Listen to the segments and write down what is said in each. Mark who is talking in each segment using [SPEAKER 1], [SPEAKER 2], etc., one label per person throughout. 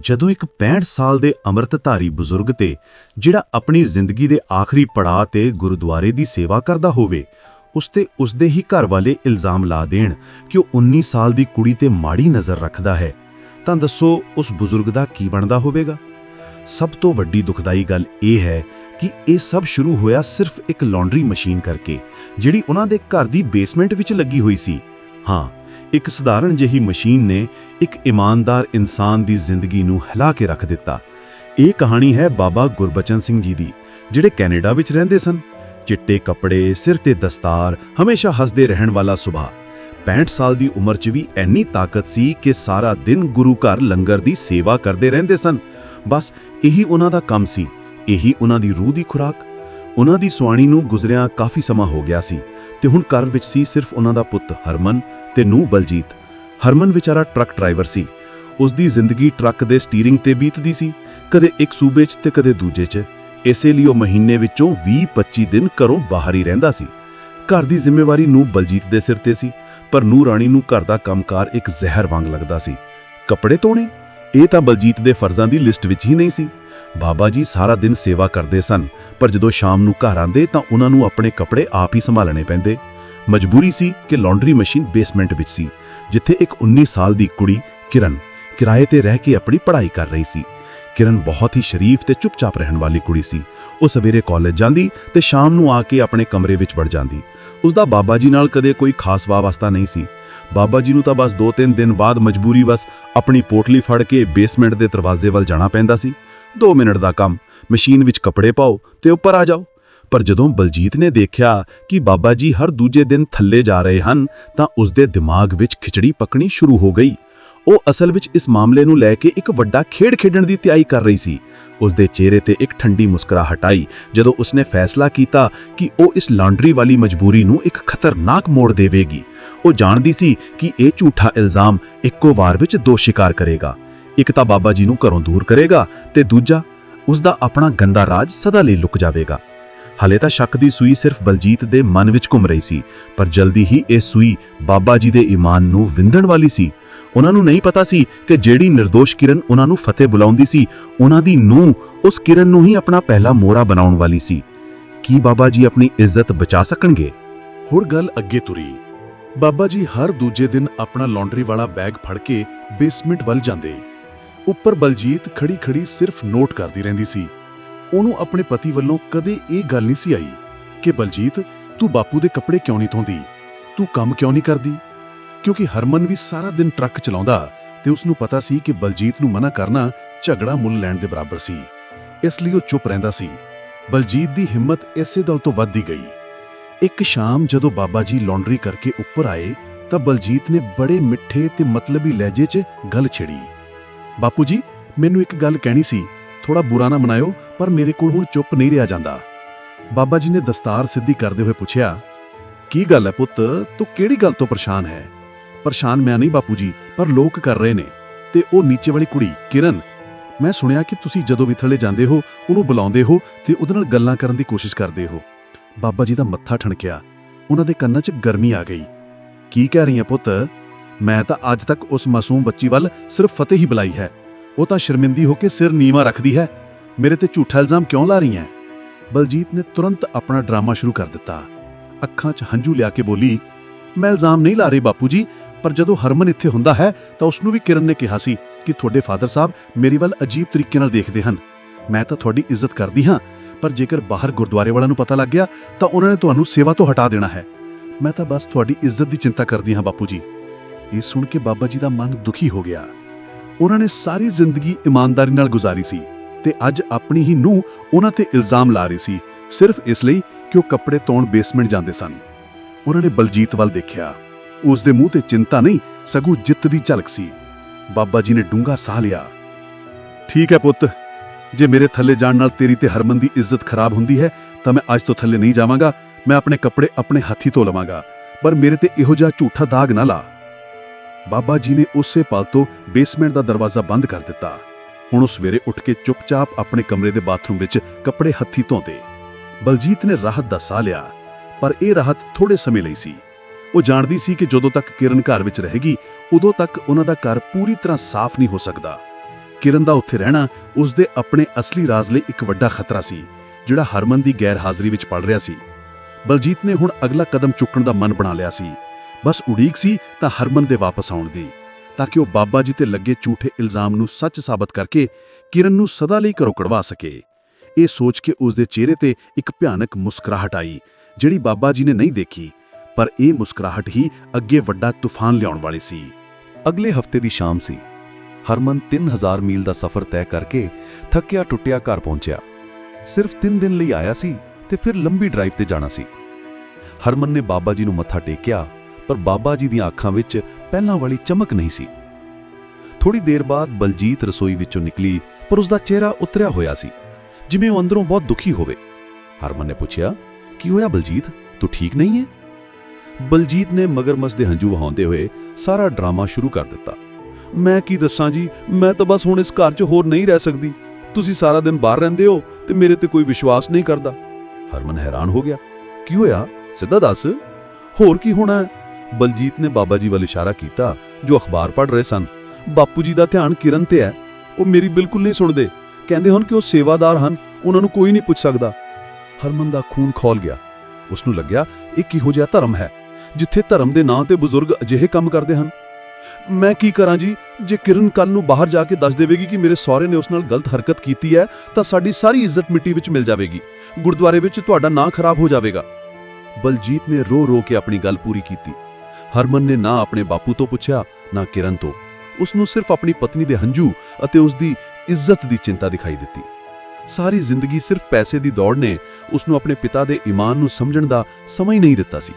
[SPEAKER 1] ਜਦੋਂ ਇੱਕ 65 ਸਾਲ ਦੇ ਅੰਮ੍ਰਿਤਧਾਰੀ ਬਜ਼ੁਰਗ ਤੇ ਜਿਹੜਾ ਆਪਣੀ ਜ਼ਿੰਦਗੀ ਦੇ ਆਖਰੀ ਪੜਾਅ ਤੇ ਗੁਰਦੁਆਰੇ ਦੀ ਸੇਵਾ ਕਰਦਾ ਹੋਵੇ, ਉਸ ਤੇ ਉਸਦੇ ਹੀ ਘਰ ਵਾਲੇ ਇਲਜ਼ਾਮ ਲਾ ਦੇਣ ਕਿ ਉਹ 19 ਸਾਲ ਦੀ ਕੁੜੀ ਤੇ ਮਾੜੀ ਨਜ਼ਰ ਰੱਖਦਾ ਹੈ, ਤਾਂ ਦੱਸੋ ਉਸ ਬਜ਼ੁਰਗ ਦਾ ਕੀ ਬਣਦਾ ਹੋਵੇਗਾ? ਸਭ ਤੋਂ ਵੱਡੀ ਦੁਖਦਾਈ ਗੱਲ ਇਹ ਹੈ ਕਿ ਇਹ ਸਭ ਸ਼ੁਰੂ ਹੋਇਆ ਸਿਰਫ ਇੱਕ ਲਾਂਡਰੀ ਮਸ਼ੀਨ ਕਰਕੇ, ਜਿਹੜੀ ਉਹਨਾਂ ਦੇ ਘਰ ਦੀ ਬੇਸਮੈਂਟ ਵਿੱਚ ਲੱਗੀ ਹੋਈ ਸੀ। ਹਾਂ ਇੱਕ ਸਧਾਰਨ ਜਿਹੀ ਮਸ਼ੀਨ ਨੇ ਇੱਕ ਇਮਾਨਦਾਰ ਇਨਸਾਨ ਦੀ ਜ਼ਿੰਦਗੀ ਨੂੰ ਹਿਲਾ ਕੇ ਰੱਖ ਦਿੱਤਾ। ਇਹ ਕਹਾਣੀ ਹੈ ਬਾਬਾ ਗੁਰਬਚਨ ਸਿੰਘ ਜੀ ਦੀ, ਜਿਹੜੇ ਕੈਨੇਡਾ ਵਿੱਚ ਰਹਿੰਦੇ ਸਨ। ਚਿੱਟੇ ਕੱਪੜੇ, ਸਿਰ ਤੇ ਦਸਤਾਰ, ਹਮੇਸ਼ਾ ਹੱਸਦੇ ਰਹਿਣ ਵਾਲਾ ਸੁਭਾਅ। 65 ਸਾਲ ਦੀ ਉਮਰ 'ਚ ਵੀ ਐਨੀ ਤਾਕਤ ਸੀ ਕਿ ਸਾਰਾ ਦਿਨ ਗੁਰੂ ਘਰ ਲੰਗਰ ਦੀ ਸੇਵਾ ਕਰਦੇ ਰਹਿੰਦੇ ਸਨ। ਬਸ ਇਹੀ ਉਹਨਾਂ ਦਾ ਕੰਮ ਸੀ, ਇਹੀ ਉਹਨਾਂ ਦੀ ਰੂਹ ਦੀ ਖੁਰਾਕ। ਉਹਨਾਂ ਦੀ ਸੁਆਣੀ ਨੂੰ ਗੁਜ਼ਰਿਆ ਕਾਫੀ ਸਮਾਂ ਹੋ ਗਿਆ ਸੀ ਤੇ ਹੁਣ ਘਰ ਵਿੱਚ ਸੀ ਸਿਰਫ ਉਹਨਾਂ ਦਾ ਪੁੱਤ ਹਰਮਨ ਤੇ ਨੂੰ ਬਲਜੀਤ। ਹਰਮਨ ਵਿਚਾਰਾ ਟਰੱਕ ਡਰਾਈਵਰ ਸੀ। ਉਸ ਦੀ ਜ਼ਿੰਦਗੀ ਟਰੱਕ ਦੇ ਸਟੀਅਰਿੰਗ ਤੇ ਬੀਤਦੀ ਸੀ। ਕਦੇ ਇੱਕ ਸੂਬੇ 'ਚ ਤੇ ਕਦੇ ਦੂਜੇ 'ਚ। ਇਸੇ ਲਈ ਉਹ ਮਹੀਨੇ ਵਿੱਚੋਂ 20-25 ਦਿਨ ਘਰੋਂ ਬਾਹਰ ਹੀ ਰਹਿੰਦਾ ਸੀ। ਘਰ ਦੀ ਜ਼ਿੰਮੇਵਾਰੀ ਨੂੰ ਬਲਜੀਤ ਦੇ ਸਿਰ ਤੇ ਸੀ, ਪਰ ਨੂੰ ਰਾਣੀ ਨੂੰ ਘਰ ਦਾ ਕੰਮਕਾਰ ਇੱਕ ਜ਼ਹਿਰ ਵਾਂਗ ਲੱਗਦਾ ਸੀ। ਕੱਪੜੇ ਧੋਣੇ? ਇਹ ਤਾਂ ਬਲਜੀਤ ਦੇ ਫਰਜ਼ਾਂ ਦੀ ਲਿਸਟ ਵਿੱਚ ਹੀ ਨਹੀਂ ਸੀ। ਬਾਬਾ ਜੀ ਸਾਰਾ ਦਿਨ ਸੇਵਾ ਕਰਦੇ ਸਨ, ਪਰ ਜਦੋਂ ਸ਼ਾਮ ਨੂੰ ਘਰ ਆਉਂਦੇ ਤਾਂ ਉਹਨਾਂ ਨੂੰ ਆਪਣੇ ਕੱਪੜੇ ਆਪ ਹੀ ਸੰਭਾਲਣੇ ਪੈਂਦੇ। ਮਜਬੂਰੀ ਸੀ ਕਿ ਲਾਂਡਰੀ ਮਸ਼ੀਨ ਬੇਸਮੈਂਟ ਵਿੱਚ ਸੀ, ਜਿੱਥੇ ਇੱਕ 19 ਸਾਲ ਦੀ ਕੁੜੀ ਕਿਰਨ ਕਿਰਾਏ ਤੇ ਰਹਿ ਕੇ ਆਪਣੀ ਪੜ੍ਹਾਈ ਕਰ ਰਹੀ ਸੀ। ਕਿਰਨ ਬਹੁਤ ਹੀ ਸ਼ਰੀਫ ਤੇ ਚੁੱਪਚਾਪ ਰਹਿਣ ਵਾਲੀ ਕੁੜੀ ਸੀ। ਉਹ ਸਵੇਰੇ ਕਾਲਜ ਜਾਂਦੀ ਤੇ ਸ਼ਾਮ ਨੂੰ ਆ ਕੇ ਆਪਣੇ ਕਮਰੇ ਵਿੱਚ ਵੜ ਜਾਂਦੀ। ਉਸ ਦਾ ਬਾਬਾ ਜੀ ਨਾਲ ਕਦੇ ਕੋਈ ਖਾਸ ਵਾਸਤਾ ਨਹੀਂ ਸੀ। ਬਾਬਾ ਜੀ ਨੂੰ ਤਾਂ ਬਸ 2-3 ਦਿਨ ਬਾਅਦ ਮਜਬੂਰੀ ਬਸ ਆਪਣੀ ਪੋਟਲੀ ਫੜ ਕੇ ਬੇਸਮੈਂਟ ਦੇ ਦਰਵਾਜ਼ੇ ਵੱਲ ਜਾਣਾ ਪੈਂਦਾ ਸੀ। 2 ਮਿੰਟ ਦਾ ਕੰਮ, ਮਸ਼ੀਨ ਵਿੱਚ ਕੱਪੜੇ ਪਾਓ ਤੇ ਉੱਪਰ ਆ ਜਾਓ। ਪਰ ਜਦੋਂ ਬਲਜੀਤ ਨੇ ਦੇਖਿਆ ਕਿ ਬਾਬਾ ਜੀ ਹਰ ਦੂਜੇ ਦਿਨ ਥੱਲੇ ਜਾ ਰਹੇ ਹਨ, ਤਾਂ ਉਸ ਦੇ ਦਿਮਾਗ ਵਿੱਚ ਖਿਚੜੀ ਪੱਕਣੀ ਸ਼ੁਰੂ ਹੋ ਗਈ। ਉਹ ਅਸਲ ਵਿੱਚ ਇਸ ਮਾਮਲੇ ਨੂੰ ਲੈ ਕੇ ਇੱਕ ਵੱਡਾ ਖੇਡ ਖੇਡਣ ਦੀ ਤਿਆਰੀ ਕਰ ਰਹੀ ਸੀ। ਉਸ ਦੇ ਚਿਹਰੇ ਤੇ ਇੱਕ ਠੰਡੀ ਮੁਸਕਰਾਹਟ ਆਈ, ਜਦੋਂ ਉਸਨੇ ਫੈਸਲਾ ਕੀਤਾ ਕਿ ਉਹ ਇਸ ਲਾਂਡਰੀ ਵਾਲੀ ਮਜਬੂਰੀ ਨੂੰ ਇੱਕ ਖਤਰਨਾਕ ਮੋੜ ਦੇਵੇਗੀ। ਉਹ ਜਾਣਦੀ ਸੀ ਕਿ ਇਹ ਝੂਠਾ ਇਲਜ਼ਾਮ ਇੱਕੋ ਵਾਰ ਵਿੱਚ ਦੋ ਸ਼ਿਕਾਰ ਕਰੇਗਾ। ਇੱਕ ਤਾਂ ਬਾਬਾ ਜੀ ਨੂੰ ਘਰੋਂ ਦੂਰ ਕਰੇਗਾ ਤੇ ਦੂਜਾ ਉਸ ਦਾ ਆਪਣਾ ਗੰਦਾ ਰਾਜ ਸਦਾ ਲਈ ਲੁਕ ਜਾਵੇਗਾ। ਹਲੇ ਤਾਂ ਸ਼ੱਕ ਦੀ ਸੂਈ ਸਿਰਫ ਬਲਜੀਤ ਦੇ ਮਨ ਵਿੱਚ ਘੁੰਮ ਰਹੀ ਸੀ, ਪਰ ਜਲਦੀ ਹੀ ਇਹ ਸੂਈ ਬਾਬਾ ਜੀ ਦੇ ਈਮਾਨ ਨੂੰ ਵਿੰਧਣ ਵਾਲੀ ਸੀ। ਉਹਨਾਂ ਨੂੰ ਨਹੀਂ ਪਤਾ ਸੀ ਕਿ ਜਿਹੜੀ નિર્ਦੋਸ਼ ਕਿਰਨ ਉਹਨਾਂ ਨੂੰ ਫਤਿਹ ਬੁਲਾਉਂਦੀ ਸੀ, ਉਹਨਾਂ ਦੀ ਨੂੰਹ ਉਸ ਕਿਰਨ ਨੂੰ ਹੀ ਆਪਣਾ ਪਹਿਲਾ ਮੋਹਰਾ ਬਣਾਉਣ ਵਾਲੀ ਸੀ। ਕੀ ਬਾਬਾ ਜੀ ਆਪਣੀ ਇੱਜ਼ਤ ਬਚਾ ਸਕਣਗੇ?
[SPEAKER 2] ਹੋਰ ਗੱਲ ਅੱਗੇ ਤੁਰੀ। ਬਾਬਾ ਜੀ ਹਰ ਦੂਜੇ ਦਿਨ ਆਪਣਾ ਲਾਂਡਰੀ ਵਾਲਾ ਬੈਗ ਫੜ ਕੇ ਬੇਸਮੈਂਟ ਵੱਲ ਜਾਂਦੇ। ਉੱਪਰ ਬਲਜੀਤ ਖੜੀ-ਖੜੀ ਸਿਰਫ ਨੋਟ ਕਰਦੀ ਰਹਿੰਦੀ ਸੀ। ਉਹਨੂੰ ਆਪਣੇ ਪਤੀ ਵੱਲੋਂ ਕਦੇ ਇਹ ਗੱਲ ਨਹੀਂ ਸੀ ਆਈ ਕਿ ਬਲਜੀਤ, ਤੂੰ ਬਾਪੂ ਦੇ ਕੱਪੜੇ ਕਿਉਂ ਨਹੀਂ ਧੋਂਦੀ? ਤੂੰ ਕੰਮ ਕਿਉਂ ਨਹੀਂ ਕਰਦੀ? ਕਿਉਂਕਿ ਹਰਮਨ ਵੀ ਸਾਰਾ ਦਿਨ ਟਰੱਕ ਚਲਾਉਂਦਾ ਤੇ ਉਸ ਨੂੰ ਪਤਾ ਸੀ ਕਿ ਬਲਜੀਤ ਨੂੰ ਮਨਾ ਕਰਨਾ ਝਗੜਾ ਮੁੱਲ ਲੈਣ ਦੇ ਬਰਾਬਰ ਸੀ। ਇਸ ਲਈ ਉਹ ਚੁੱਪ ਰਹਿੰਦਾ ਸੀ। ਬਲਜੀਤ ਦੀ ਹਿੰਮਤ ਇਸੇ ਦਲ ਤੋਂ ਵੱਧਦੀ ਗਈ। ਇੱਕ ਸ਼ਾਮ ਜਦੋਂ ਬਾਬਾ ਜੀ ਲਾਂਡਰੀ ਕਰਕੇ ਉੱਪਰ ਆਏ, ਤਾਂ ਬਲਜੀਤ ਨੇ ਬੜੇ ਮਿੱਠੇ ਤੇ ਮਤਲਬੀ ਲਹਿਜੇ 'ਚ ਗੱਲ ਛੇੜੀ। ਬਾਪੂ ਜੀ, ਮੈਨੂੰ ਇੱਕ ਗੱਲ ਕਹਿਣੀ ਸੀ। ਥੋੜਾ ਬੁਰਾ ਨਾ ਮਨਾਇਓ, ਪਰ ਮੇਰੇ ਕੋਲ ਹੁਣ ਚੁੱਪ ਨਹੀਂ ਰਿਹਾ ਜਾਂਦਾ। ਬਾਬਾ ਜੀ ਨੇ ਦਸਤਾਰ ਸਿੱਧੀ ਕਰਦੇ ਹੋਏ ਪੁੱਛਿਆ, ਕੀ ਗੱਲ ਹੈ ਪੁੱਤ? ਤੂੰ ਕਿਹੜੀ ਗੱਲ ਤੋਂ ਪਰੇਸ਼ਾਨ ਹੈ? ਪਰੇਸ਼ਾਨ ਮੈਂ ਨਹੀਂ ਬਾਪੂ ਜੀ, ਪਰ ਲੋਕ ਕਰ ਰਹੇ ਨੇ। ਤੇ ਉਹ ਨੀਚੇ ਵਾਲੀ ਕੁੜੀ, ਕਿਰਨ, ਮੈਂ ਸੁਣਿਆ ਕਿ ਤੁਸੀਂ ਜਦੋਂ ਵੀ ਥੱਲੇ ਜਾਂਦੇ ਹੋ, ਉਹਨੂੰ ਬੁਲਾਉਂਦੇ ਹੋ ਤੇ ਉਹਦੇ ਨਾਲ ਗੱਲਾਂ ਕਰਨ ਦੀ ਕੋਸ਼ਿਸ਼ ਕਰਦੇ ਹੋ। ਬਾਬਾ ਜੀ ਦਾ ਮੱਥਾ ਠਣਕਿਆ। ਉਹਨਾਂ ਦੇ ਕੰਨਾਂ 'ਚ ਗਰਮੀ ਆ ਗਈ। ਕੀ ਕਹਿ ਰਹੀ ਹੈ ਪੁੱਤ? ਮੈਂ ਤਾਂ ਅੱਜ ਤੱਕ ਉਸ ਮਾਸੂਮ ਬੱਚੀ ਵੱਲ ਸਿਰਫ ਫਤਿਹ ਹੀ ਬੁਲਾਈ ਹੈ। ਉਹ ਤਾਂ ਸ਼ਰਮਿੰਦੀ ਹੋ ਕੇ ਸਿਰ ਨੀਵਾ ਰੱਖਦੀ ਹੈ। ਮੇਰੇ ਤੇ ਝੂਠਾ ਇਲਜ਼ਾਮ ਕਿਉਂ ਲਾ ਰਹੀ ਹੈ? ਬਲਜੀਤ ਨੇ ਤੁਰੰਤ ਆਪਣਾ ਡਰਾਮਾ ਸ਼ੁਰੂ ਕਰ ਦਿੱਤਾ। ਅੱਖਾਂ 'ਚ ਹੰਝੂ ਲਿਆ ਕੇ ਬੋਲੀ, ਮੈਂ ਇਲਜ਼ਾਮ ਨਹੀਂ ਲਾ ਰਹੀ ਬਾਪੂ ਜੀ, ਪਰ ਜਦੋਂ ਹਰਮਨ ਇੱਥੇ ਹੁੰਦਾ ਹੈ, ਤਾਂ ਉਸ ਨੂੰ ਵੀ ਕਿਰਨ ਨੇ ਕਿਹਾ ਸੀ ਕਿ ਤੁਹਾਡੇ ਫਾਦਰ ਸਾਹਿਬ ਮੇਰੀ ਵੱਲ ਅਜੀਬ ਤਰੀਕੇ ਨਾਲ ਦੇਖਦੇ ਹਨ। ਮੈਂ ਤਾਂ ਤੁਹਾਡੀ ਇੱਜ਼ਤ ਕਰਦੀ ਹਾਂ, ਪਰ ਜੇਕਰ ਬਾਹਰ ਗੁਰਦੁਆਰੇ ਵਾਲਿਆਂ ਨੂੰ ਪਤਾ ਲੱਗ ਗਿਆ, ਤਾਂ ਉਹਨਾਂ ਨੇ ਤੁਹਾਨੂੰ ਸੇਵਾ ਤੋਂ ਹਟਾ ਦੇਣਾ ਹੈ। ਮੈਂ ਤਾਂ ਬਸ ਤੁਹਾਡੀ ਇੱਜ਼ਤ ਦੀ ਚਿੰਤਾ ਕਰਦੀ ਹਾਂ ਬਾਪੂ ਜੀ। ਇਹ ਸੁਣ ਕੇ ਬਾਬਾ ਜੀ ਦਾ ਮਨ ਦੁਖੀ ਹੋ ਗਿਆ। ਉਹਨਾਂ ਨੇ ਸਾਰੀ ਜ਼ਿੰਦਗੀ ਇਮਾਨਦਾਰੀ ਨਾਲ ਗੁਜ਼ਾਰੀ ਸੀ ਤੇ ਅੱਜ ਆਪਣੀ ਹੀ ਨੂੰ ਉਹਨਾਂ ਤੇ ਇਲਜ਼ਾਮ ਲਾ ਰਹੀ ਸੀ, ਸਿਰਫ ਇਸ ਲਈ ਕਿ ਉਹ ਕੱਪੜੇ ਧੋਣ ਬੇਸਮੈਂਟ ਜਾਂਦੇ ਸਨ। ਉਹਨਾਂ ਨੇ ਬਲਜੀਤ ਵੱਲ ਦੇਖਿਆ। ਉਸ ਦੇ ਮੂੰਹ ਤੇ ਚਿੰਤਾ ਨਹੀਂ, ਸਗੋਂ ਜਿੱਤ ਦੀ ਝਲਕ ਸੀ। ਬਾਬਾ ਜੀ ਨੇ ਡੂੰਘਾ ਸਾਹ ਲਿਆ। ਠੀਕ ਹੈ ਪੁੱਤ, ਜੇ ਮੇਰੇ ਥੱਲੇ ਜਾਣ ਨਾਲ ਤੇਰੀ ਤੇ ਹਰਮਨ ਦੀ ਇੱਜ਼ਤ ਖਰਾਬ ਹੁੰਦੀ ਹੈ, ਤਾਂ ਮੈਂ ਅੱਜ ਤੋਂ ਥੱਲੇ ਨਹੀਂ ਜਾਵਾਂਗਾ। ਮੈਂ ਆਪਣੇ ਕੱਪੜੇ ਆਪਣੇ ਹੱਥੀ ਧੋ ਲਵਾਂਗਾ। ਪਰ ਮੇਰੇ ਤੇ ਇਹੋ ਜਿਹਾ ਝੂਠਾ ਦਾਗ ਨਾ ਲਾ। ਬਾਬਾ ਜੀ ਨੇ ਉਸੇ ਪਲ ਤੋਂ ਬੇਸਮੈਂਟ ਦਾ ਦਰਵਾਜ਼ਾ ਬੰਦ ਕਰ ਦਿੱਤਾ। ਹੁਣ ਉਹ ਸਵੇਰੇ ਉੱਠ ਕੇ ਚੁੱਪਚਾਪ ਆਪਣੇ ਕਮਰੇ ਦੇ ਬਾਥਰੂਮ ਵਿੱਚ ਕੱਪੜੇ ਹੱਥੀ ਧੋਂਦੇ। ਬਲਜੀਤ ਨੇ ਰਾਹਤ ਦਾ ਸਾਹ ਲਿਆ, ਪਰ ਇਹ ਰਾਹਤ ਥੋੜੇ ਸਮੇਂ ਲਈ ਸੀ। ਉਹ ਜਾਣਦੀ ਸੀ ਕਿ ਜਦੋਂ ਤੱਕ ਕਿਰਨ ਘਰ ਵਿੱਚ ਰਹੇਗੀ, ਉਦੋਂ ਤੱਕ ਉਹਨਾਂ ਦਾ ਘਰ ਪੂਰੀ ਤਰ੍ਹਾਂ ਸਾਫ਼ ਨਹੀਂ ਹੋ ਸਕਦਾ। ਕਿਰਨ ਦਾ ਉੱਥੇ ਰਹਿਣਾ ਉਸ ਦੇ ਆਪਣੇ ਅਸਲੀ ਰਾਜ਼ ਲਈ ਇੱਕ ਵੱਡਾ ਖਤਰਾ ਸੀ, ਜਿਹੜਾ ਹਰਮਨ ਦੀ ਗੈਰ ਹਾਜ਼ਰੀ ਵਿੱਚ ਪੜ ਰਿਹਾ ਸੀ। ਬਲਜੀਤ ਨੇ ਹੁਣ ਅਗਲਾ ਕਦਮ ਚੁੱਕਣ ਦਾ ਮਨ ਬਣਾ ਲਿਆ ਸੀ। ਬਸ ਉਡੀਕ ਸੀ ਤਾਂ ਹਰਮਨ ਦੇ ਵਾਪਸ ਆਉਣ ਦੀ, ਤਾਂ ਕਿ ਉਹ ਬਾਬਾ ਜੀ ਤੇ ਲੱਗੇ ਝੂਠੇ ਇਲਜ਼ਾਮ ਨੂੰ ਸੱਚ ਸਾਬਤ ਕਰਕੇ ਕਿਰਨ ਨੂੰ ਸਦਾ ਲਈ ਘਰੋਂ ਕਢਵਾ ਸਕੇ। ਇਹ ਸੋਚ ਕੇ ਉਸ ਦੇ ਚਿਹਰੇ ਤੇ ਇੱਕ ਭਿਆਨਕ ਮੁਸਕਰਾਹਟ ਆਈ, ਜਿਹੜੀ ਬਾਬਾ ਜੀ ਨੇ ਨਹੀਂ ਦੇਖੀ, ਪਰ ਇਹ ਮੁਸਕਰਾਹਟ ਹੀ ਅੱਗੇ ਵੱਡਾ ਤੂਫਾਨ ਲਿਆਉਣ ਵਾਲੀ ਸੀ।
[SPEAKER 3] ਅਗਲੇ ਹਫ਼ਤੇ ਦੀ ਸ਼ਾਮ ਸੀ। ਹਰਮਨ 3000 ਮੀਲ ਦਾ ਸਫ਼ਰ ਤੈਅ ਕਰਕੇ ਥੱਕਿਆ ਟੁੱਟਿਆ ਘਰ ਪਹੁੰਚਿਆ। ਸਿਰਫ 3 ਦਿਨ ਲਈ ਆਇਆ ਸੀ ਤੇ ਫਿਰ ਲੰਬੀ ਡਰਾਈਵ ਤੇ ਜਾਣਾ ਸੀ। ਹਰਮਨ ਨੇ ਬਾਬਾ ਜੀ ਨੂੰ ਮੱਥਾ ਟੇਕਿਆ ਪਰ ਬਾਬਾ ਜੀ ਦੀਆਂ ਅੱਖਾਂ ਵਿੱਚ ਪਹਿਲਾਂ ਵਾਲੀ ਚਮਕ ਨਹੀਂ ਸੀ। ਥੋੜੀ ਦੇਰ ਬਾਅਦ ਬਲਜੀਤ ਰਸੋਈ ਵਿੱਚੋਂ ਨਿਕਲੀ, ਪਰ ਉਸ ਦਾ ਚਿਹਰਾ ਉਤਰਿਆ ਹੋਇਆ ਸੀ, ਜਿਵੇਂ ਉਹ ਅੰਦਰੋਂ ਬਹੁਤ ਦੁਖੀ ਹੋਵੇ। ਹਰਮਨ ਨੇ ਪੁੱਛਿਆ, ਕੀ ਹੋਇਆ ਬਲਜੀਤ? ਤੂੰ ਠੀਕ ਨਹੀਂ ਹੈ? ਬਲਜੀਤ ਨੇ ਮਗਰਮਸ ਦੇ ਹੰਝੂ ਵਹਾਉਂਦੇ ਹੋਏ ਸਾਰਾ ਡਰਾਮਾ ਸ਼ੁਰੂ ਕਰ ਦਿੱਤਾ। ਮੈਂ ਕੀ ਦੱਸਾਂ ਜੀ? ਮੈਂ ਤਾਂ ਬਸ ਹੁਣ ਇਸ ਘਰ 'ਚ ਹੋਰ ਨਹੀਂ ਰਹਿ ਸਕਦੀ। ਤੁਸੀਂ ਸਾਰਾ ਦਿਨ ਬਾਹਰ ਰਹਿੰਦੇ ਹੋ ਤੇ ਮੇਰੇ ਤੇ ਕੋਈ ਵਿਸ਼ਵਾਸ ਨਹੀਂ ਕਰਦਾ। ਹਰਮਨ ਹੈਰਾਨ ਹੋ ਗਿਆ। ਕੀ ਹੋਇਆ? ਸਿੱਧਾ ਦੱਸ। ਹੋਰ ਕੀ ਹੋਣਾ ਬਲਜੀਤ ਨੇ ਬਾਬਾ ਜੀ ਵੱਲ ਇਸ਼ਾਰਾ ਕੀਤਾ, ਜੋ ਅਖਬਾਰ ਪੜ੍ਹ ਰਹੇ ਸਨ। ਬਾਪੂ ਜੀ ਦਾ ਧਿਆਨ ਕਿਰਨ ਤੇ ਹੈ। ਉਹ ਮੇਰੀ ਬਿਲਕੁਲ ਨਹੀਂ ਸੁਣਦੇ। ਕਹਿੰਦੇ ਹਨ ਕਿ ਉਹ ਸੇਵਾਦਾਰ ਹਨ, ਉਹਨਾਂ ਨੂੰ ਕੋਈ ਨਹੀਂ ਪੁੱਛ ਸਕਦਾ। ਹਰਮਨ ਦਾ ਖੂਨ ਖੋਲ ਗਿਆ। ਉਸ ਨੂੰ ਲੱਗਿਆ, ਇਹ ਕਿਹੋ ਜਿਹਾ ਧਰਮ ਹੈ, ਜਿੱਥੇ ਧਰਮ ਦੇ ਨਾਂ ਤੇ ਬਜ਼ੁਰਗ ਅਜਿਹੇ ਕੰਮ ਕਰਦੇ ਹਨ? ਮੈਂ ਕੀ ਕਰਾਂ ਜੀ? ਜੇ ਕਿਰਨ ਕੱਲ ਨੂੰ ਬਾਹਰ ਜਾ ਕੇ ਦੱਸ ਦੇਵੇਗੀ ਕਿ ਮੇਰੇ ਸਹੁਰੇ ਨੇ ਉਸ ਨਾਲ ਗਲਤ ਹਰਕਤ ਕੀਤੀ ਹੈ, ਤਾਂ ਸਾਡੀ ਸਾਰੀ ਇੱਜ਼ਤ ਮਿੱਟੀ ਵਿੱਚ ਮਿਲ ਜਾਵੇਗੀ। ਗੁਰਦੁਆਰੇ ਵਿੱਚ ਤੁਹਾਡਾ ਨਾਂ ਖਰਾਬ ਹੋ ਜਾਵੇਗਾ। ਬਲਜੀਤ ਨੇ ਰੋ ਰੋ ਕੇ ਆਪਣੀ ਗੱਲ ਪੂਰੀ ਕੀਤੀ। ਹਰਮਨ ਨੇ ਨਾ ਆਪਣੇ ਬਾਪੂ ਤੋਂ ਪੁੱਛਿਆ, ਨਾ ਕਿਰਨ ਤੋਂ। ਉਸ ਨੂੰ ਸਿਰਫ ਆਪਣੀ ਪਤਨੀ ਦੇ ਹੰਝੂ ਅਤੇ ਉਸ ਦੀ ਇੱਜ਼ਤ ਦੀ ਚਿੰਤਾ ਦਿਖਾਈ ਦਿੱਤੀ। ਸਾਰੀ ਜ਼ਿੰਦਗੀ ਸਿਰਫ ਪੈਸੇ ਦੀ ਦੌੜ ਨੇ ਉਸ ਨੂੰ ਆਪਣੇ ਪਿਤਾ ਦੇ ਈਮਾਨ ਨੂੰ ਸਮਝਣ ਦਾ ਸਮਾਂ ਹੀ ਨਹੀਂ ਦਿੱਤਾ ਸੀ।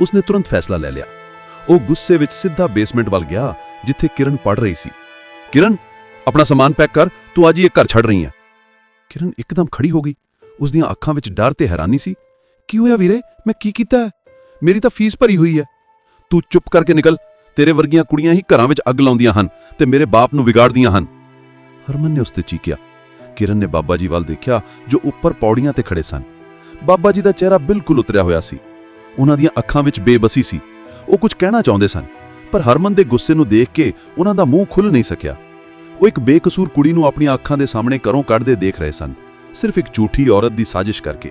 [SPEAKER 3] ਉਸ ਨੇ ਤੁਰੰਤ ਫੈਸਲਾ ਲੈ ਲਿਆ। ਉਹ ਗੁੱਸੇ ਵਿੱਚ ਸਿੱਧਾ ਬੇਸਮੈਂਟ ਵੱਲ ਗਿਆ, ਜਿੱਥੇ ਕਿਰਨ ਪੜ ਰਹੀ ਸੀ। ਕਿਰਨ, ਆਪਣਾ ਸਾਮਾਨ ਪੈਕ ਕਰ, ਤੂੰ ਅੱਜ ਹੀ ਇਹ ਘਰ ਛੱਡ ਰਹੀ ਹੈ। ਕਿਰਨ ਇੱਕਦਮ ਖੜੀ ਹੋ ਗਈ। ਉਸ ਦੀਆਂ ਅੱਖਾਂ ਵਿੱਚ ਡਰ ਤੇ ਹੈਰਾਨੀ ਸੀ। ਕੀ ਹੋਇਆ ਵੀਰੇ? ਮੈਂ ਕੀ ਕੀਤਾ ਹੈ? ਮੇਰੀ ਤਾਂ ਫੀਸ ਭਰੀ ਹੋਈ ਹੈ। ਤੂੰ ਚੁੱਪ ਕਰਕੇ ਨਿਕਲ। ਤੇਰੇ ਵਰਗੀਆਂ ਕੁੜੀਆਂ ਹੀ ਘਰਾਂ ਵਿੱਚ ਅੱਗ ਲਾਉਂਦੀਆਂ ਹਨ ਤੇ ਮੇਰੇ ਬਾਪ ਨੂੰ ਵਿਗਾੜਦੀਆਂ ਹਨ। ਹਰਮਨ ਨੇ ਉਸ ਤੇ ਚੀਕਿਆ। ਕਿਰਨ ਨੇ ਬਾਬਾ ਜੀ ਵੱਲ ਦੇਖਿਆ ਜੋ ਉੱਪਰ ਪੌੜੀਆਂ ਤੇ ਖੜੇ ਸਨ। ਬਾਬਾ ਜੀ ਦਾ ਚਿਹਰਾ ਬਿਲਕੁਲ ਉਤਰਿਆ ਹੋਇਆ ਸੀ। ਉਹਨਾਂ ਦੀਆਂ ਅੱਖਾਂ ਵਿੱਚ ਬੇਬਸੀ ਸੀ। ਉਹ ਕੁਝ ਕਹਿਣਾ ਚਾਹੁੰਦੇ ਸਨ, ਪਰ ਹਰਮਨ ਦੇ ਗੁੱਸੇ ਨੂੰ ਦੇਖ ਕੇ ਉਹਨਾਂ ਦਾ ਮੂੰਹ ਖੁੱਲ ਨਹੀਂ ਸਕਿਆ। ਉਹ ਇੱਕ ਬੇਕਸੂਰ ਕੁੜੀ ਨੂੰ ਆਪਣੀਆਂ ਅੱਖਾਂ ਦੇ ਸਾਹਮਣੇ ਘਰੋਂ ਕੱਢਦੇ ਦੇਖ ਰਹੇ ਸਨ, ਸਿਰਫ ਇੱਕ ਝੂਠੀ ਔਰਤ ਦੀ ਸਾਜ਼ਿਸ਼ ਕਰਕੇ।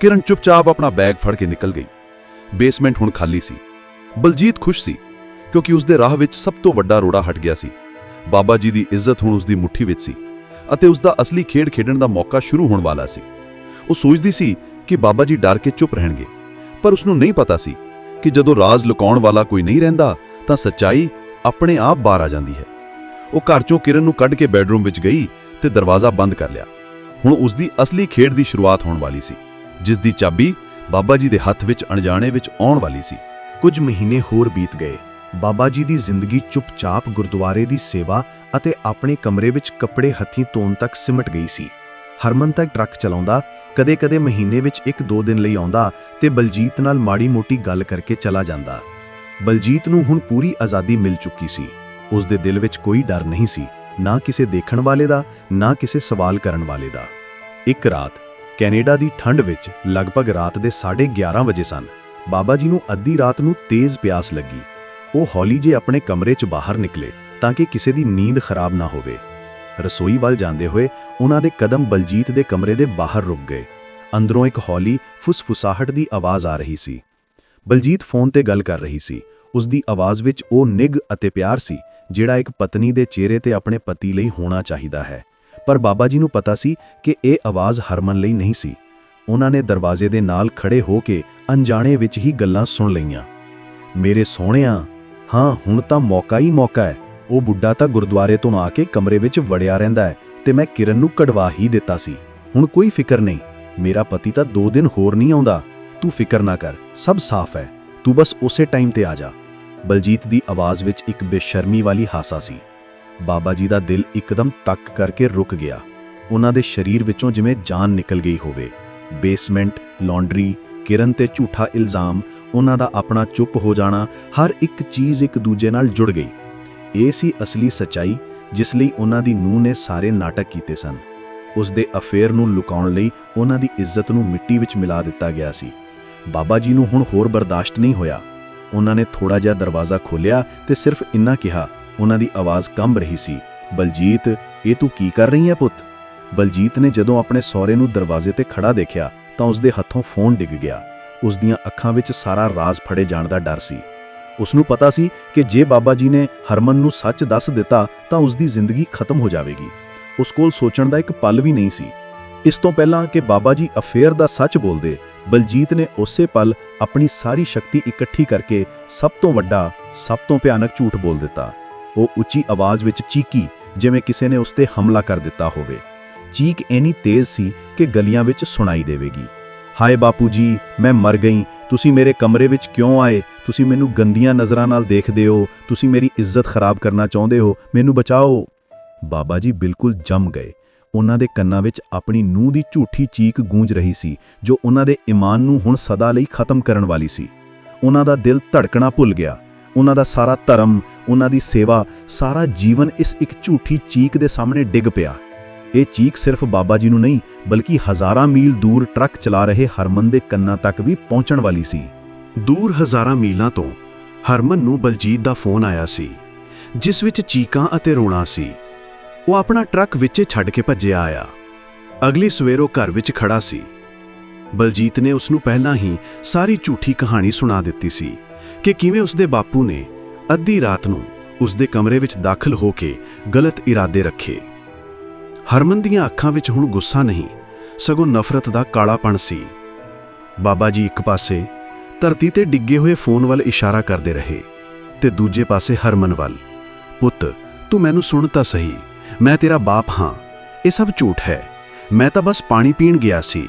[SPEAKER 3] ਕਿਰਨ ਚੁੱਪਚਾਪ ਆਪਣਾ ਬੈਗ ਫੜ ਕੇ ਨਿਕਲ ਗਈ। ਬੇਸਮੈਂਟ ਹੁਣ ਖਾਲੀ ਸੀ। ਬਲਜੀਤ ਖੁਸ਼ ਸੀ ਕਿਉਂਕਿ ਉਸ ਦੇ ਰਾਹ ਵਿੱਚ ਸਭ ਤੋਂ ਵੱਡਾ ਰੋੜਾ ਹਟ ਗਿਆ ਸੀ। ਬਾਬਾ ਜੀ ਦੀ ਇੱਜ਼ਤ ਹੁਣ ਉਸ ਦੀ ਮੁੱਠੀ ਵਿੱਚ ਸੀ ਅਤੇ ਉਸ ਦਾ ਅਸਲੀ ਖੇਡ ਖੇਡਣ ਦਾ ਮੌਕਾ ਸ਼ੁਰੂ ਹੋਣ ਵਾਲਾ ਸੀ। ਉਹ ਸੋਚਦੀ ਸੀ ਕਿ ਬਾਬਾ ਜੀ ਡਰ ਕੇ ਚੁੱਪ ਰਹਿਣਗੇ, ਪਰ ਉਸ ਨੂੰ ਨਹੀਂ ਪਤਾ ਸੀ ਕਿ ਜਦੋਂ ਰਾਜ਼ ਲੁਕਾਉਣ ਵਾਲਾ ਕੋਈ ਨਹੀਂ ਰਹਿੰਦਾ ਤਾਂ ਸੱਚਾਈ ਆਪਣੇ ਆਪ ਬਾਹਰ ਆ ਜਾਂਦੀ ਹੈ। ਉਹ ਘਰ ਚੋਂ ਕਿਰਨ ਨੂੰ ਕੱਢ ਕੇ ਬੈੱਡਰੂਮ ਵਿੱਚ ਗਈ ਤੇ ਦਰਵਾਜ਼ਾ ਬੰਦ ਕਰ ਲਿਆ। ਹੁਣ ਉਸ ਦੀ ਅਸਲੀ ਖੇਡ ਦੀ ਸ਼ੁਰੂਆਤ ਹੋਣ ਵਾਲੀ ਸੀ ਜਿਸ ਦੀ ਚਾਬੀ ਬਾਬਾ ਜੀ ਦੇ ਹੱਥ ਵਿੱਚ ਅਣਜਾਣੇ ਵਿੱਚ ਆਉਣ ਵਾਲੀ ਸੀ।
[SPEAKER 1] ਕੁਝ ਮਹੀਨੇ ਹੋਰ ਬੀਤ ਗਏ। ਬਾਬਾ ਜੀ ਦੀ ਜ਼ਿੰਦਗੀ ਚੁੱਪਚਾਪ ਗੁਰਦੁਆਰੇ ਦੀ ਸੇਵਾ ਅਤੇ ਆਪਣੇ ਕਮਰੇ ਵਿੱਚ ਕੱਪੜੇ ਹੱਥੀਂ ਧੋਣ ਤੱਕ ਸਿਮਟ ਗਈ ਸੀ। ਹਰਮਨ ਤੱਕ ਟਰੱਕ ਚਲਾਉਂਦਾ, ਕਦੇ-ਕਦੇ ਮਹੀਨੇ ਵਿੱਚ 1-2 ਦਿਨ ਲਈ ਆਉਂਦਾ ਤੇ ਬਲਜੀਤ ਨਾਲ ਮਾੜੀ-ਮੋਟੀ ਗੱਲ ਕਰਕੇ ਚਲਾ ਜਾਂਦਾ। ਬਲਜੀਤ ਨੂੰ ਹੁਣ ਪੂਰੀ ਆਜ਼ਾਦੀ ਮਿਲ ਚੁੱਕੀ ਸੀ। ਉਸ ਦੇ ਦਿਲ ਵਿੱਚ ਕੋਈ ਡਰ ਨਹੀਂ ਸੀ, ਨਾ ਕਿਸੇ ਦੇਖਣ ਵਾਲੇ ਦਾ, ਨਾ ਕਿਸੇ ਸਵਾਲ ਕਰਨ ਵਾਲੇ ਦਾ। ਇੱਕ ਰਾਤ ਕੈਨੇਡਾ ਦੀ ਠੰਡ ਵਿੱਚ ਲਗਭਗ ਰਾਤ ਦੇ 11:30 ਵਜੇ ਸਨ। ਬਾਬਾ ਜੀ ਨੂੰ ਅੱਧੀ ਰਾਤ ਨੂੰ ਤੇਜ਼ ਪਿਆਸ ਲੱਗੀ। ਉਹ ਹੌਲੀ ਜੇ ਆਪਣੇ ਕਮਰੇ 'ਚ ਬਾਹਰ ਨਿਕਲੇ ਤਾਂ ਕਿ ਕਿਸੇ ਦੀ ਨੀਂਦ ਖਰਾਬ ਨਾ ਹੋਵੇ। ਰਸੋਈ ਵੱਲ ਜਾਂਦੇ ਹੋਏ ਉਹਨਾਂ ਦੇ ਕਦਮ ਬਲਜੀਤ ਦੇ ਕਮਰੇ ਦੇ ਬਾਹਰ ਰੁਕ ਗਏ। ਅੰਦਰੋਂ ਇੱਕ ਹੌਲੀ, ਫੁਸਫੁਸਾਹਟ ਦੀ ਆਵਾਜ਼ ਆ ਰਹੀ ਸੀ। ਬਲਜੀਤ ਫੋਨ ਤੇ ਗੱਲ ਕਰ ਰਹੀ ਸੀ। ਉਸ ਦੀ ਆਵਾਜ਼ ਵਿੱਚ ਉਹ ਨਿੱਘ ਅਤੇ ਪਿਆਰ ਸੀ, ਜਿਹੜਾ ਇੱਕ ਪਤਨੀ ਦੇ ਚਿਹਰੇ ਤੇ ਆਪਣੇ ਪਤੀ ਲਈ ਹੋਣਾ ਚਾਹੀਦਾ ਹੈ। ਪਰ ਬਾਬਾ ਜੀ ਨੂੰ ਪਤਾ ਸੀ ਕਿ ਇਹ ਆਵਾਜ਼ ਹਰਮਨ ਲਈ ਨਹੀਂ ਸੀ। ਉਹਨਾਂ ਨੇ ਦਰਵਾਜ਼ੇ ਦੇ ਨਾਲ ਖੜੇ ਹੋ ਕੇ ਅਣਜਾਣੇ ਵਿੱਚ ਹੀ ਗੱਲਾਂ ਸੁਣ ਲਈਆਂ। ਮੇਰੇ ਸੋਹਣਿਆ, ਹਾਂ, ਹੁਣ ਤਾਂ ਮੌਕਾ ਹੀ ਮੌਕਾ ਹੈ। ਉਹ ਬੁੱਢਾ ਤਾਂ ਗੁਰਦੁਆਰੇ ਤੋਂ ਆ ਕੇ ਕਮਰੇ ਵਿੱਚ ਵੜਿਆ ਰਹਿੰਦਾ ਹੈ ਤੇ ਮੈਂ ਕਿਰਨ ਨੂੰ ਕਢਵਾ ਹੀ ਦਿੱਤਾ ਸੀ। ਹੁਣ ਕੋਈ ਫਿਕਰ ਨਹੀਂ। ਮੇਰਾ ਪਤੀ ਤਾਂ 2 ਦਿਨ ਹੋਰ ਨਹੀਂ ਆਉਂਦਾ। ਤੂੰ ਫਿਕਰ ਨਾ ਕਰ। ਸਭ ਸਾਫ਼ ਹੈ। ਤੂੰ ਬਸ ਉਸੇ ਟਾਈਮ ਤੇ ਆ ਜਾ। ਬਲਜੀਤ ਦੀ ਆਵਾਜ਼ ਵਿੱਚ ਇੱਕ ਬੇਸ਼ਰਮੀ ਵਾਲੀ ਹਾਸਾ ਸੀ। ਬਾਬਾ ਜੀ ਦਾ ਦਿਲ ਇੱਕਦਮ ਤੱਕ ਕਰਕੇ ਰੁਕ ਗਿਆ। ਉਹਨਾਂ ਦੇ ਸਰੀਰ ਵਿੱਚੋਂ ਜਿਵੇਂ ਜਾਨ ਨਿਕਲ ਗਈ ਹੋਵੇ। ਬੇਸਮੈਂਟ, ਲਾਂਡਰੀ, ਕਿਰਨ ਤੇ ਝੂਠਾ ਇਲਜ਼ਾਮ, ਉਹਨਾਂ ਦਾ ਆਪਣਾ ਚੁੱਪ ਹੋ ਜਾਣਾ, ਹਰ ਇੱਕ ਚੀਜ਼ ਇੱਕ ਦੂਜੇ ਨਾਲ ਜੁੜ ਗਈ। ਇਹ ਸੀ ਅਸਲੀ ਸਚਾਈ, ਜਿਸ ਲਈ ਉਹਨਾਂ ਦੀ ਨੂੰਹ ਨੇ ਸਾਰੇ ਨਾਟਕ ਕੀਤੇ ਸਨ। ਉਸ ਦੇ ਅਫੇਅਰ ਨੂੰ ਲੁਕਾਉਣ ਲਈ ਉਹਨਾਂ ਦੀ ਇੱਜ਼ਤ ਨੂੰ ਮਿੱਟੀ ਵਿੱਚ ਮਿਲਾ ਦਿੱਤਾ ਗਿਆ ਸੀ। ਬਾਬਾ ਜੀ ਨੂੰ ਹੁਣ ਹੋਰ ਬਰਦਾਸ਼ਤ ਨਹੀਂ ਹੋਇਆ। ਉਹਨਾਂ ਨੇ ਥੋੜਾ ਜਿਹਾ ਦਰਵਾਜ਼ਾ ਖੋਲ੍ਹਿਆ ਤੇ ਸਿਰਫ ਇੰਨਾ ਕਿਹਾ, ਉਹਨਾਂ ਦੀ ਆਵਾਜ਼ ਕੰਬ ਰਹੀ ਸੀ। ਬਲਜੀਤ,
[SPEAKER 2] ਇਹ ਤੂੰ ਕੀ ਕਰ ਰਹੀ ਹੈ ਪੁੱਤ? ਬਲਜੀਤ ਨੇ ਜਦੋਂ ਆਪਣੇ ਸਹੁਰੇ ਨੂੰ ਦਰਵਾਜ਼ੇ ਤੇ ਖੜਾ ਦੇਖਿਆ ਤਾਂ ਉਸਦੇ ਹੱਥੋਂ ਫੋਨ ਡਿੱਗ ਗਿਆ। ਉਸ ਦੀਆਂ ਅੱਖਾਂ ਵਿੱਚ ਸਾਰਾ ਰਾਜ਼ ਫੜੇ ਜਾਣ ਦਾ ਡਰ ਸੀ। ਉਸ ਨੂੰ ਪਤਾ ਸੀ ਕਿ ਜੇ ਬਾਬਾ ਜੀ ਨੇ ਹਰਮਨ ਨੂੰ ਸੱਚ ਦੱਸ ਦਿੱਤਾ ਤਾਂ ਉਸ ਦੀ ਜ਼ਿੰਦਗੀ ਖਤਮ ਹੋ ਜਾਵੇਗੀ। ਉਸ ਕੋਲ ਸੋਚਣ ਦਾ ਇੱਕ ਪਲ ਵੀ ਨਹੀਂ ਸੀ। ਇਸ ਤੋਂ ਪਹਿਲਾਂ ਕਿ ਬਾਬਾ ਜੀ ਅਫੇਅਰ ਦਾ ਸੱਚ ਬੋਲਦੇ, ਬਲਜੀਤ ਨੇ ਉਸੇ ਪਲ ਆਪਣੀ ਸਾਰੀ ਸ਼ਕਤੀ ਇਕੱਠੀ ਕਰਕੇ ਸਭ ਤੋਂ ਵੱਡਾ, ਸਭ ਤੋਂ ਭਿਆਨਕ ਝੂਠ ਬੋਲ ਦਿੱਤਾ। ਉਹ ਉੱਚੀ ਆਵਾਜ਼ ਵਿੱਚ ਚੀਕੀ, ਜਿਵੇਂ ਕਿਸੇ ਨੇ ਉਸ ਤੇ ਹਮਲਾ ਕਰ ਦਿੱਤਾ ਹੋਵੇ। ਚੀਕ ਇੰਨੀ ਤੇਜ਼ ਸੀ ਕਿ ਗਲੀਆਂ ਵਿੱਚ ਸੁਣਾਈ ਦੇਵੇਗੀ। ਹਾਏ ਬਾਪੂ ਜੀ, ਮੈਂ ਮਰ ਗਈ। ਤੁਸੀਂ ਮੇਰੇ ਕਮਰੇ ਵਿੱਚ ਕਿਉਂ ਆਏ? ਤੁਸੀਂ ਮੈਨੂੰ ਗੰਦੀਆਂ ਨਜ਼ਰਾਂ ਨਾਲ ਦੇਖਦੇ ਹੋ। ਤੁਸੀਂ ਮੇਰੀ ਇੱਜ਼ਤ ਖਰਾਬ ਕਰਨਾ ਚਾਹੁੰਦੇ ਹੋ। ਮੈਨੂੰ ਬਚਾਓ। ਬਾਬਾ ਜੀ ਬਿਲਕੁਲ ਜੰਮ ਗਏ। ਉਹਨਾਂ ਦੇ ਕੰਨਾਂ ਵਿੱਚ ਆਪਣੀ ਨੂੰਹ ਦੀ ਝੂਠੀ ਚੀਕ ਗੂੰਜ ਰਹੀ ਸੀ, ਜੋ ਉਹਨਾਂ ਦੇ ਈਮਾਨ ਨੂੰ ਹੁਣ ਸਦਾ ਲਈ ਖਤਮ ਕਰਨ ਵਾਲੀ ਸੀ। ਉਹਨਾਂ ਦਾ ਦਿਲ ਧੜਕਣਾ ਭੁੱਲ ਗਿਆ। ਉਹਨਾਂ ਦਾ ਸਾਰਾ ਧਰਮ, ਉਹਨਾਂ ਦੀ ਸੇਵਾ, ਸਾਰਾ ਜੀਵਨ ਇਸ ਇੱਕ ਝੂਠੀ ਚੀਕ ਦੇ ਸਾਹਮਣੇ ਡਿੱਗ ਪਿਆ। ਇਹ ਚੀਕ ਸਿਰਫ ਬਾਬਾ ਜੀ ਨੂੰ ਨਹੀਂ, ਬਲਕਿ ਹਜ਼ਾਰਾਂ ਮੀਲ ਦੂਰ ਟਰੱਕ ਚਲਾ ਰਹੇ ਹਰਮਨ ਦੇ ਕੰਨਾਂ ਤੱਕ ਵੀ ਪਹੁੰਚਣ ਵਾਲੀ ਸੀ।
[SPEAKER 1] ਦੂਰ ਹਜ਼ਾਰਾਂ ਮੀਲਾਂ ਤੋਂ ਹਰਮਨ ਨੂੰ ਬਲਜੀਤ ਦਾ ਫੋਨ ਆਇਆ ਸੀ, ਜਿਸ ਵਿੱਚ ਚੀਕਾਂ ਅਤੇ ਰੋਣਾ ਸੀ। ਉਹ ਆਪਣਾ ਟਰੱਕ ਵਿੱਚੇ ਛੱਡ ਕੇ ਭੱਜਿਆ ਆਇਆ। ਅਗਲੀ ਸਵੇਰ ਉਹ ਘਰ ਵਿੱਚ ਖੜਾ ਸੀ। ਬਲਜੀਤ ਨੇ ਉਸ ਨੂੰ ਪਹਿਲਾਂ ਹੀ ਸਾਰੀ ਝੂਠੀ ਕਹਾਣੀ ਸੁਣਾ ਦਿੱਤੀ ਸੀ ਕਿ ਕਿਵੇਂ ਉਸ ਦੇ ਬਾਪੂ ਨੇ ਅੱਧੀ ਰਾਤ ਨੂੰ ਉਸ ਦੇ ਕਮਰੇ ਵਿੱਚ ਦਾਖਲ ਹੋ ਕੇ ਗਲਤ ਇਰਾਦੇ ਰੱਖੇ। ਹਰਮਨ ਦੀਆਂ ਅੱਖਾਂ ਵਿੱਚ ਹੁਣ ਗੁੱਸਾ ਨਹੀਂ, ਸਗੋਂ ਨਫ਼ਰਤ ਦਾ ਕਾਲਾਪਣ ਸੀ। ਬਾਬਾ ਜੀ ਇੱਕ ਪਾਸੇ ਧਰਤੀ ਤੇ ਡਿੱਗੇ ਹੋਏ ਫੋਨ ਵੱਲ ਇਸ਼ਾਰਾ ਕਰਦੇ ਰਹੇ ਤੇ ਦੂਜੇ ਪਾਸੇ ਹਰਮਨ ਵੱਲ, ਪੁੱਤ, ਤੂੰ ਮੈਨੂੰ ਸੁਣ ਤਾਂ ਸਹੀ, ਮੈਂ ਤੇਰਾ ਬਾਪ ਹਾਂ, ਇਹ ਸਭ ਝੂਠ ਹੈ, ਮੈਂ ਤਾਂ ਬਸ ਪਾਣੀ ਪੀਣ ਗਿਆ ਸੀ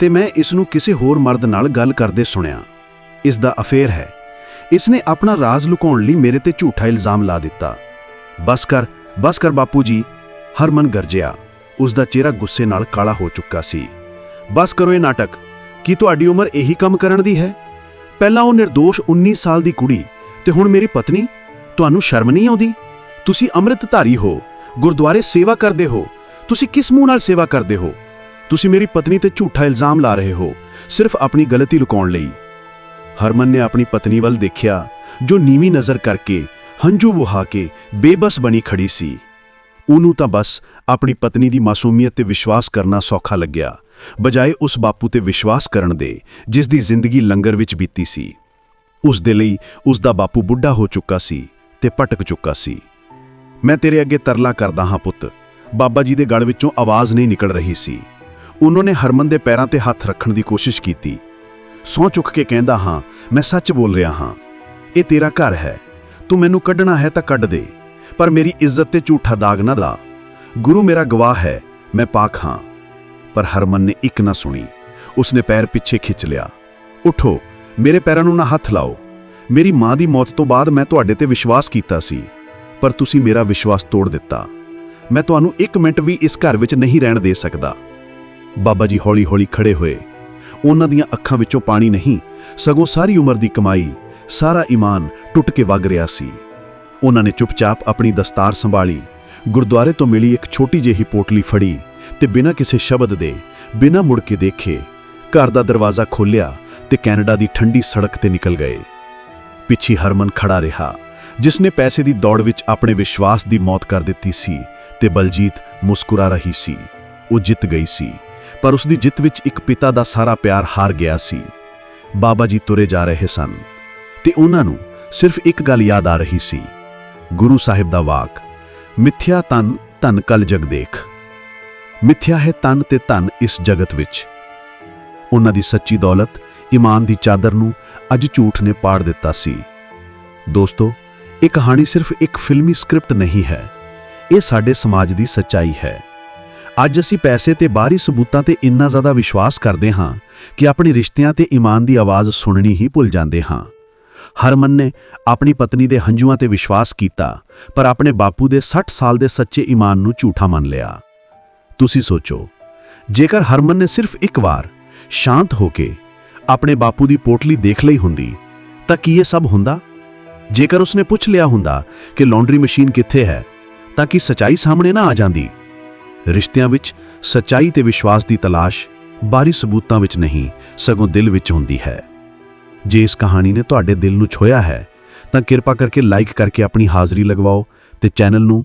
[SPEAKER 1] ਤੇ ਮੈਂ ਇਸ ਨੂੰ ਕਿਸੇ ਹੋਰ ਮਰਦ ਨਾਲ ਗੱਲ ਕਰਦੇ ਸੁਣਿਆ। ਇਸ ਦਾ ਅਫੇਅਰ ਹੈ, ਇਸ ਨੇ ਆਪਣਾ ਰਾਜ਼ ਲੁਕਾਉਣ ਲਈ ਮੇਰੇ ਤੇ ਝੂਠਾ ਇਲਜ਼ਾਮ ਲਾ ਦਿੱਤਾ। ਬਸ ਕਰ ਬਸ ਕਰ ਬਾਪੂ ਜੀ ਹਰਮਨ ਗਰਜਿਆ ਉਸ ਦਾ ਚਿਹਰਾ ਗੁੱਸੇ ਨਾਲ ਕਾਲਾ ਹੋ ਚੁੱਕਾ ਸੀ। ਬਸ ਕਰੋ ਇਹ ਨਾਟਕ, ਕੀ ਤੁਹਾਡੀ ਉਮਰ ਇਹੀ ਕੰਮ ਕਰਨ ਦੀ ਹੈ? ਪਹਿਲਾਂ ਉਹ નિર્ਦੋਸ਼ 19 ਸਾਲ ਦੀ ਕੁੜੀ, ਤੇ ਹੁਣ ਮੇਰੀ ਪਤਨੀ? ਤੁਹਾਨੂੰ ਸ਼ਰਮ ਨਹੀਂ ਆਉਂਦੀ? ਤੁਸੀਂ ਅੰਮ੍ਰਿਤਧਾਰੀ ਹੋ, ਗੁਰਦੁਆਰੇ ਸੇਵਾ ਕਰਦੇ ਹੋ, ਤੁਸੀਂ ਕਿਸ ਮੂੰਹ ਨਾਲ ਸੇਵਾ ਕਰਦੇ ਹੋ? ਤੁਸੀਂ ਮੇਰੀ ਪਤਨੀ ਤੇ ਝੂਠਾ ਇਲਜ਼ਾਮ ਲਾ ਰਹੇ ਹੋ, ਸਿਰਫ ਆਪਣੀ ਗਲਤੀ ਲੁਕਾਉਣ ਲਈ। ਹਰਮਨ ਨੇ ਆਪਣੀ ਪਤਨੀ ਵੱਲ ਦੇਖਿਆ, ਜੋ ਨੀਵੀਂ ਨਜ਼ਰ ਕਰਕੇ ਹੰਝੂ ਵਹਾ ਕੇ ਬੇਬਸ ਬਣੀ ਖੜੀ ਸੀ। ਉਹਨੂੰ ਤਾਂ ਬਸ ਆਪਣੀ ਪਤਨੀ ਦੀ ਮਾਸੂਮੀਅਤ ਤੇ ਵਿਸ਼ਵਾਸ ਕਰਨਾ ਸੌਖਾ ਲੱਗਿਆ। ਬਜਾਏ ਉਸ ਬਾਪੂ ਤੇ ਵਿਸ਼ਵਾਸ ਕਰਨ ਦੇ, ਜਿਸ ਦੀ ਜ਼ਿੰਦਗੀ ਲੰਗਰ ਵਿੱਚ ਬੀਤੀ ਸੀ। ਉਸ ਦੇ ਲਈ ਉਸ ਦਾ ਬਾਪੂ ਬੁੱਢਾ ਹੋ ਚੁੱਕਾ ਸੀ ਤੇ ਭਟਕ ਚੁੱਕਾ ਸੀ। ਮੈਂ ਤੇਰੇ ਅੱਗੇ ਤਰਲਾ ਕਰਦਾ ਹਾਂ ਪੁੱਤ। ਬਾਬਾ ਜੀ ਦੇ ਗਲ ਵਿੱਚੋਂ ਆਵਾਜ਼ ਨਹੀਂ ਨਿਕਲ ਰਹੀ ਸੀ। ਉਹਨਾਂ ਨੇ ਹਰਮਨ ਦੇ ਪੈਰਾਂ ਤੇ ਹੱਥ ਰੱਖਣ ਦੀ ਕੋਸ਼ਿਸ਼ ਕੀਤੀ। ਸੌਂ ਚੁੱਕ ਕੇ ਕਹਿੰਦਾ ਹਾਂ, ਮੈਂ ਸੱਚ ਬੋਲ ਰਿਹਾ ਹਾਂ। ਇਹ ਤੇਰਾ ਘਰ ਹੈ। ਤੂੰ ਮੈਨੂੰ ਕੱਢਣਾ ਹੈ ਤਾਂ ਕੱਢ ਦੇ। ਪਰ ਮੇਰੀ ਇੱਜ਼ਤ ਤੇ ਝੂਠਾ ਦਾਗ ਨਾ ਲਾ। ਗੁਰੂ ਮੇਰਾ ਗਵਾਹ ਹੈ, ਮੈਂ ਪਾਕ ਹਾਂ। ਪਰ ਹਰਮਨ ਨੇ ਇੱਕ ਨਾ ਸੁਣੀ। ਉਸਨੇ ਪੈਰ ਪਿੱਛੇ ਖਿੱਚ ਲਿਆ। ਉਠੋ, ਮੇਰੇ ਪੈਰਾਂ ਨੂੰ ਨਾ ਹੱਥ ਲਾਓ। ਮੇਰੀ ਮਾਂ ਦੀ ਮੌਤ ਤੋਂ ਬਾਅਦ ਮੈਂ ਤੁਹਾਡੇ ਤੇ ਵਿਸ਼ਵਾਸ ਕੀਤਾ ਸੀ। ਪਰ ਤੁਸੀਂ ਮੇਰਾ ਵਿਸ਼ਵਾਸ ਤੋੜ ਦਿੱਤਾ। ਮੈਂ ਤੁਹਾਨੂੰ ਇੱਕ ਮਿੰਟ ਵੀ ਇਸ ਘਰ ਵਿੱਚ ਨਹੀਂ ਰਹਿਣ ਦੇ ਸਕਦਾ। ਬਾਬਾ ਜੀ ਹੌਲੀ-ਹੌਲੀ ਖੜੇ ਹੋਏ। ਉਹਨਾਂ ਦੀਆਂ ਅੱਖਾਂ ਵਿੱਚੋਂ ਪਾਣੀ ਨਹੀਂ, ਸਗੋਂ ਸਾਰੀ ਉਮਰ ਦੀ ਕਮਾਈ, ਸਾਰਾ ਈਮਾਨ ਟੁੱਟ ਕੇ ਵਗ ਰਿਹਾ ਸੀ। ਉਹਨਾਂ ਨੇ ਚੁੱਪਚਾਪ ਆਪਣੀ ਦਸਤਾਰ ਸੰਭਾਲੀ। ਗੁਰਦੁਆਰੇ ਤੋਂ ਮਿਲੀ ਇੱਕ ਛੋਟੀ ਜਿਹੀ ਪੋਟਲੀ ਫੜੀ ਤੇ ਬਿਨਾਂ ਕਿਸੇ ਸ਼ਬਦ ਦੇ, ਬਿਨਾਂ ਮੁੜ ਕੇ ਦੇਖੇ, ਘਰ ਦਾ ਦਰਵਾਜ਼ਾ ਖੋਲ੍ਹਿਆ ਤੇ ਕੈਨੇਡਾ ਦੀ ਠੰਡੀ ਸੜਕ ਤੇ ਨਿਕਲ ਗਏ। ਪਿੱਛੇ ਹਰਮਨ ਖੜਾ ਰਿਹਾ ਜਿਸ ਨੇ ਪੈਸੇ ਦੀ ਦੌੜ ਵਿੱਚ ਆਪਣੇ ਵਿਸ਼ਵਾਸ ਦੀ ਮੌਤ ਕਰ ਦਿੱਤੀ ਸੀ ਤੇ ਬਲਜੀਤ ਮੁਸਕਰਾ ਰਹੀ ਸੀ। ਉਹ ਜਿੱਤ ਗਈ ਸੀ, ਪਰ ਉਸ ਦੀ ਜਿੱਤ ਵਿੱਚ ਇੱਕ ਪਿਤਾ ਦਾ ਸਾਰਾ ਪਿਆਰ ਹਾਰ ਗਿਆ ਸੀ। ਬਾਬਾ ਜੀ ਤੁਰੇ ਜਾ ਰਹੇ ਸਨ ਤੇ ਉਹਨਾਂ ਨੂੰ ਸਿਰਫ ਇੱਕ ਗੱਲ ਯਾਦ ਆ ਰਹੀ ਸੀ ਗੁਰੂ ਸਾਹਿਬ ਦਾ ਵਾਕ, ਮਿੱਥਿਆ ਤਨ, ਧਨ ਕਲ ਜਗ ਦੇਖ। ਮਿੱਥਿਆ ਹੈ ਤਨ ਤੇ ਧਨ ਇਸ ਜਗਤ ਵਿੱਚ। ਉਹਨਾਂ ਦੀ ਸੱਚੀ ਦੌਲਤ ਇਮਾਨ ਦੀ ਚਾਦਰ ਨੂੰ ਅੱਜ ਝੂਠ ਨੇ ਪਾੜ ਦਿੱਤਾ ਸੀ। ਦੋਸਤੋ, ਇਹ ਕਹਾਣੀ ਸਿਰਫ ਇੱਕ ਫਿਲਮੀ ਸਕ੍ਰਿਪਟ ਨਹੀਂ ਹੈ। ਇਹ ਸਾਡੇ ਸਮਾਜ ਦੀ ਸੱਚਾਈ ਹੈ। ਅੱਜ ਅਸੀਂ ਪੈਸੇ ਤੇ ਬਾਹਰੀ ਸਬੂਤਾਂ ਤੇ ਇੰਨਾ ਜ਼ਿਆਦਾ ਵਿਸ਼ਵਾਸ ਕਰਦੇ ਹਾਂ ਕਿ ਆਪਣੇ ਰਿਸ਼ਤਿਆਂ ਤੇ ਇਮਾਨ ਦੀ ਆਵਾਜ਼ ਸੁਣਨੀ ਹੀ ਭੁੱਲ ਜਾਂਦੇ ਹਾਂ। ਹਰਮਨ ਨੇ ਆਪਣੀ ਪਤਨੀ ਦੇ ਹੰਝੂਆਂ ਤੇ ਵਿਸ਼ਵਾਸ ਕੀਤਾ, ਪਰ ਆਪਣੇ ਬਾਪੂ ਦੇ 60 ਸਾਲ ਦੇ ਸੱਚੇ ਈਮਾਨ ਨੂੰ ਝੂਠਾ ਮੰਨ ਲਿਆ। ਤੁਸੀਂ ਸੋਚੋ, ਜੇਕਰ ਹਰਮਨ ਨੇ ਸਿਰਫ ਇੱਕ ਵਾਰ ਸ਼ਾਂਤ ਹੋ ਕੇ ਆਪਣੇ ਬਾਪੂ ਦੀ ਪੋਟਲੀ ਦੇਖ ਲਈ ਹੁੰਦੀ, ਤਾਂ ਕੀ ਇਹ ਸਭ ਹੁੰਦਾ? ਜੇਕਰ ਉਸਨੇ ਪੁੱਛ ਲਿਆ ਹੁੰਦਾ ਕਿ ਲਾਂਡਰੀ ਮਸ਼ੀਨ ਕਿੱਥੇ ਹੈ, ਤਾਂ ਕੀ ਸਚਾਈ ਸਾਹਮਣੇ ਨਾ ਆ ਜਾਂਦੀ? ਰਿਸ਼ਤਿਆਂ ਵਿੱਚ ਸਚਾਈ ਤੇ ਵਿਸ਼ਵਾਸ ਦੀ ਤਲਾਸ਼ ਬਾਹਰੀ ਸਬੂਤਾਂ ਵਿੱਚ ਨਹੀਂ, ਸਗੋਂ ਦਿਲ ਵਿੱਚ ਹੁੰਦੀ ਹੈ। ਜੇ ਇਸ ਕਹਾਣੀ ਨੇ ਤੁਹਾਡੇ ਦਿਲ ਨੂੰ ਛੋਇਆ ਹੈ, ਤਾਂ ਕਿਰਪਾ ਕਰਕੇ ਲਾਈਕ ਕਰਕੇ ਆਪਣੀ ਹਾਜ਼ਰੀ ਲਗਵਾਓ ਤੇ ਚੈਨਲ ਨੂੰ